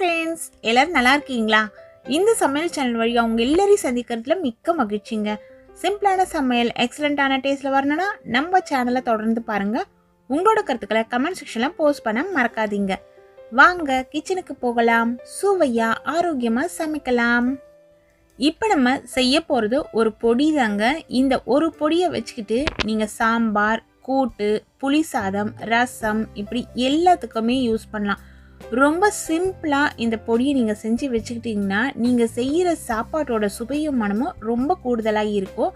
Friends எல்லோரும் நல்லா இருக்கீங்களா? இந்த சமையல் சேனல் வழியாக அவங்க எல்லாரையும் சந்திக்கிறதுல மிக்க மகிழ்ச்சிங்க. சிம்பிளான சமையல் எக்ஸலண்ட்டான டேஸ்ட்டில் வரணும்னா நம்ம சேனலை தொடர்ந்து பாருங்கள் உங்களோட கருத்துக்களை கமெண்ட் செக்ஷனில் போஸ்ட் பண்ண மறக்காதீங்க. வாங்க கிச்சனுக்கு போகலாம். சுவையாக ஆரோக்கியமாக சமைக்கலாம். இப்போ நம்ம செய்ய போகிறது ஒரு பொடி தாங்க. இந்த ஒரு பொடியை வச்சுக்கிட்டு நீங்கள் சாம்பார் கூட்டு புளி சாதம் ரசம் இப்படி எல்லாத்துக்குமே யூஸ் பண்ணலாம். ரொம்ப சிம்பிளாக இந்த பொடியை நீங்கள் செஞ்சு வச்சுக்கிட்டிங்கன்னா நீங்கள் செய்கிற சாப்பாட்டோட சுவையும் மனமும் ரொம்ப கூடுதலாக இருக்கும்.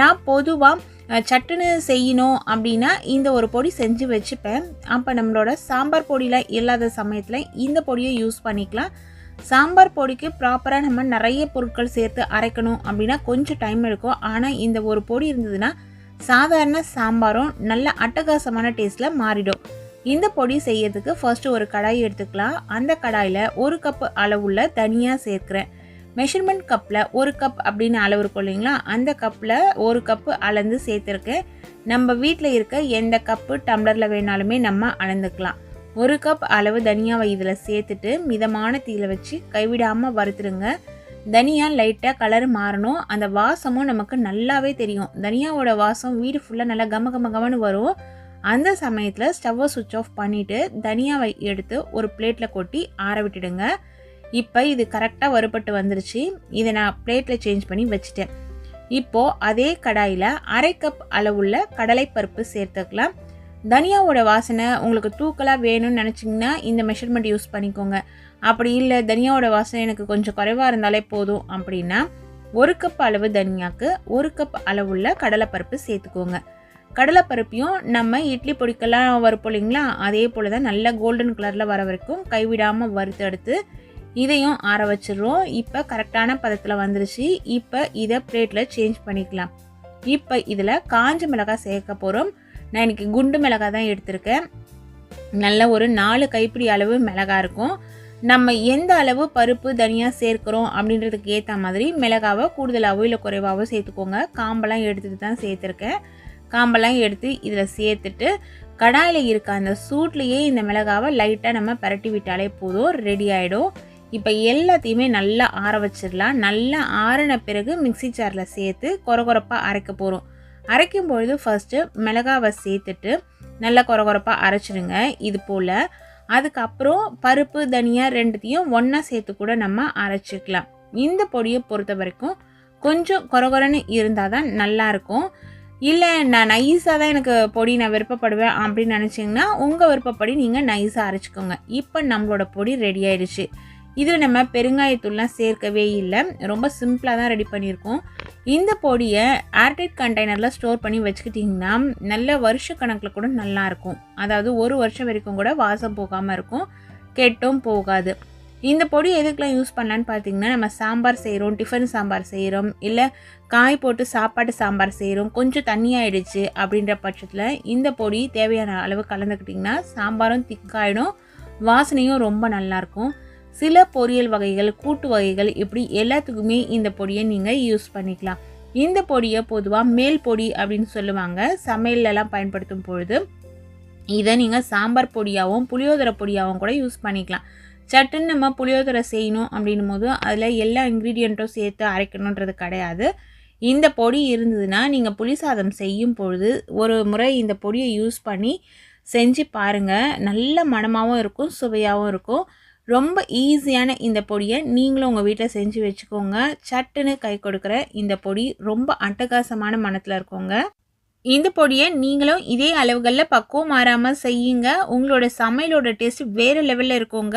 நான் பொதுவாக சட்டுன்னு செய்யணும் அப்படின்னா இந்த ஒரு பொடி செஞ்சு வச்சுப்பேன். அப்போ நம்மளோட சாம்பார் பொடியெலாம் இல்லாத சமயத்தில் இந்த பொடியை யூஸ் பண்ணிக்கலாம். சாம்பார் பொடிக்கு ப்ராப்பராக நம்ம நிறைய பொருட்கள் சேர்த்து அரைக்கணும் அப்படின்னா கொஞ்சம் டைம் எடுக்கும். ஆனால் இந்த ஒரு பொடி இருந்ததுன்னா சாதாரண சாம்பாரும் நல்ல அட்டகாசமான டேஸ்ட்டில் மாறிடும். இந்த பொடி செய்யறதுக்கு ஃபர்ஸ்ட் ஒரு கடாய் எடுத்துக்கலாம். அந்த கடாயில் ஒரு கப் அளவுள்ள தனியாக சேர்க்குறேன். மெஷர்மெண்ட் கப்பில் ஒரு கப் அப்படின்னு அளவு இருக்கும் இல்லைங்களா? அந்த கப்பில் ஒரு கப்பு அளந்து சேர்த்துருக்கேன். நம்ம வீட்டில் இருக்க எந்த கப்பு டம்ளரில் வேணாலுமே நம்ம அளந்துக்கலாம். ஒரு கப் அளவு தனியாவை இதில் சேர்த்துட்டு மிதமான தீயில் வச்சு கைவிடாமல் வறுத்துருங்க தனியா லைட்டாக கலர் மாறணும். அந்த வாசமும் நமக்கு நல்லாவே தெரியும். தனியாவோட வாசம் வீடு ஃபுல்லாக நல்லா கம கம கமன்னு வரும். அந்த சமயத்தில் ஸ்டவ்வை சுவிட்ச் ஆஃப் பண்ணிவிட்டு தனியாவை எடுத்து ஒரு பிளேட்டில் கொட்டி ஆற விட்டுடுங்க. இப்போ இது கரெக்டாக வறுபட்டு வந்துருச்சு. இதை நான் பிளேட்டில் சேஞ்ச் பண்ணி வச்சுட்டேன். இப்போது அதே கடாயில் அரை கப் அளவுள்ள கடலைப்பருப்பு சேர்த்துக்கலாம். தனியாவோட வாசனை உங்களுக்கு தூக்கலாக வேணும்னு நினச்சிங்கன்னா இந்த மெஷர்மெண்ட் யூஸ் பண்ணிக்கோங்க. அப்படி இல்லை தனியாவோட வாசனை எனக்கு கொஞ்சம் குறைவாக இருந்தாலே போதும் அப்படின்னா ஒரு கப் அளவு தனியாவுக்கு ஒரு கப் அளவுள்ள கடலைப்பருப்பு சேர்த்துக்கோங்க. கடலைப்பருப்பையும் நம்ம இட்லி பொடிக்கெல்லாம் வறுப்போம் இல்லைங்களா? அதே போல் தான் நல்லா கோல்டன் கலரில் வர வரைக்கும் கைவிடாமல் வறுத்து எடுத்து இதையும் ஆற வச்சிடுறோம். இப்போ கரெக்டான பதத்தில் வந்துருச்சு. இப்போ இதை பிளேட்டில் சேஞ்ச் பண்ணிக்கலாம். இப்போ இதில் காஞ்ச மிளகாய் சேர்க்க போகிறோம் நான் இன்றைக்கி குண்டு மிளகாய் தான் எடுத்திருக்கேன். நல்ல ஒரு நாலு கைப்பிடி அளவு மிளகாய் இருக்கும். நம்ம எந்த அளவு பருப்பு தனியாக சேர்க்குறோம் அப்படின்றதுக்கு ஏற்ற மாதிரி மிளகாவை கூடுதலாகவோ இல்லை குறைவாகவோ சேர்த்துக்கோங்க. காம்பெல்லாம் எடுத்துகிட்டு தான் சேர்த்துருக்கேன். காம்பெல்லாம் எடுத்து இதில் சேர்த்துட்டு கடாயில் இருக்க அந்த சூட்லேயே இந்த மிளகாவை லைட்டாக நம்ம பரட்டி விட்டாலே போதும் ரெடி ஆகிடும் இப்போ எல்லாத்தையுமே நல்லா ஆற வச்சிடலாம். நல்லா ஆறின பிறகு மிக்சி ஜாரில் சேர்த்து கொரகொரப்பாக அரைக்க போகிறோம் அரைக்கும் பொழுது ஃபஸ்ட்டு மிளகாவை சேர்த்துட்டு நல்லா கொரகொரப்பாக அரைச்சிடுங்க. இது போல் அதுக்கப்புறம் பருப்பு தனியாக ரெண்டுத்தையும் ஒன்றா சேர்த்து கூட நம்ம அரைச்சிக்கலாம். இந்த பொடியை பொறுத்த வரைக்கும் கொஞ்சம் கொரகொரன்னு இருந்தால் தான் நல்லாயிருக்கும் இல்லை நான் நைஸாக தான் எனக்கு பொடி நான் விருப்பப்படுவேன் அப்படின்னு நினச்சிங்கன்னா உங்கள் விருப்பப்படி நீங்கள் நைஸாக அரைச்சிக்கோங்க. இப்போ நம்மளோட பொடி ரெடி ஆயிடுச்சு. இது நம்ம பெருங்காயத்தூள்லாம் சேர்க்கவே இல்லை. ரொம்ப சிம்பிளாக தான் ரெடி பண்ணியிருக்கோம். இந்த பொடியை ஏர்டைட் கண்டெய்னரில் ஸ்டோர் பண்ணி வச்சுக்கிட்டிங்கன்னா நல்ல வருஷ கணக்கில் கூட நல்லாயிருக்கும் அதாவது ஒரு வருஷம் வரைக்கும் கூட வாசம் போகாமல் இருக்கும். கெட்டும் போகாது. இந்த பொடி எதுக்கெலாம் யூஸ் பண்ணலான்னு பார்த்தீங்கன்னா நம்ம சாம்பார் செய்கிறோம் டிஃபன் சாம்பார் செய்கிறோம் இல்லை காய் போட்டு சாப்பாட்டு சாம்பார் செய்கிறோம் கொஞ்சம் தண்ணியாயிடுச்சு அப்படின்ற பட்சத்தில் இந்த பொடி தேவையான அளவு கலந்துக்கிட்டிங்கன்னா சாம்பாரும் திக்காயிடும் வாசனையும் ரொம்ப நல்லாயிருக்கும். சில பொரியல் வகைகள் கூட்டு வகைகள் இப்படி எல்லாத்துக்குமே இந்த பொடியை நீங்கள் யூஸ் பண்ணிக்கலாம். இந்த பொடியை பொதுவாக மேல் பொடி அப்படின்னு சொல்லுவாங்க. சமையல்லலாம் பயன்படுத்தும் பொழுது இதை நீங்கள் சாம்பார் பொடியாகவும் புளியோதரை பொடியாகவும் கூட யூஸ் பண்ணிக்கலாம். சட்டுன்னு நம்ம புளியோதரை செய்யணும் அப்படின்னும் போது அதில் எல்லா இன்க்ரீடியண்ட்டும் சேர்த்து அரைக்கணுன்றது கிடையாது. இந்த பொடி இருந்ததுன்னா நீங்கள் புளி சாதம் செய்யும் பொழுது ஒரு முறை இந்த பொடியை யூஸ் பண்ணி செஞ்சு பாருங்கள் நல்ல மனமாகவும் இருக்கும் சுவையாகவும் இருக்கும். ரொம்ப ஈஸியான இந்த பொடியை நீங்களும் உங்கள் வீட்டில் செஞ்சு வச்சுக்கோங்க. சட்டுன்னு கை கொடுக்குற இந்த பொடி ரொம்ப அட்டகாசமான மனத்தில் இருக்கோங்க. இந்த பொடியை நீங்களும் இதே அளவுகளில் பக்குவம் மாறாமல் செய்யுங்க. உங்களோட சமையலோட டேஸ்ட் வேறு லெவலில் இருக்கோங்க.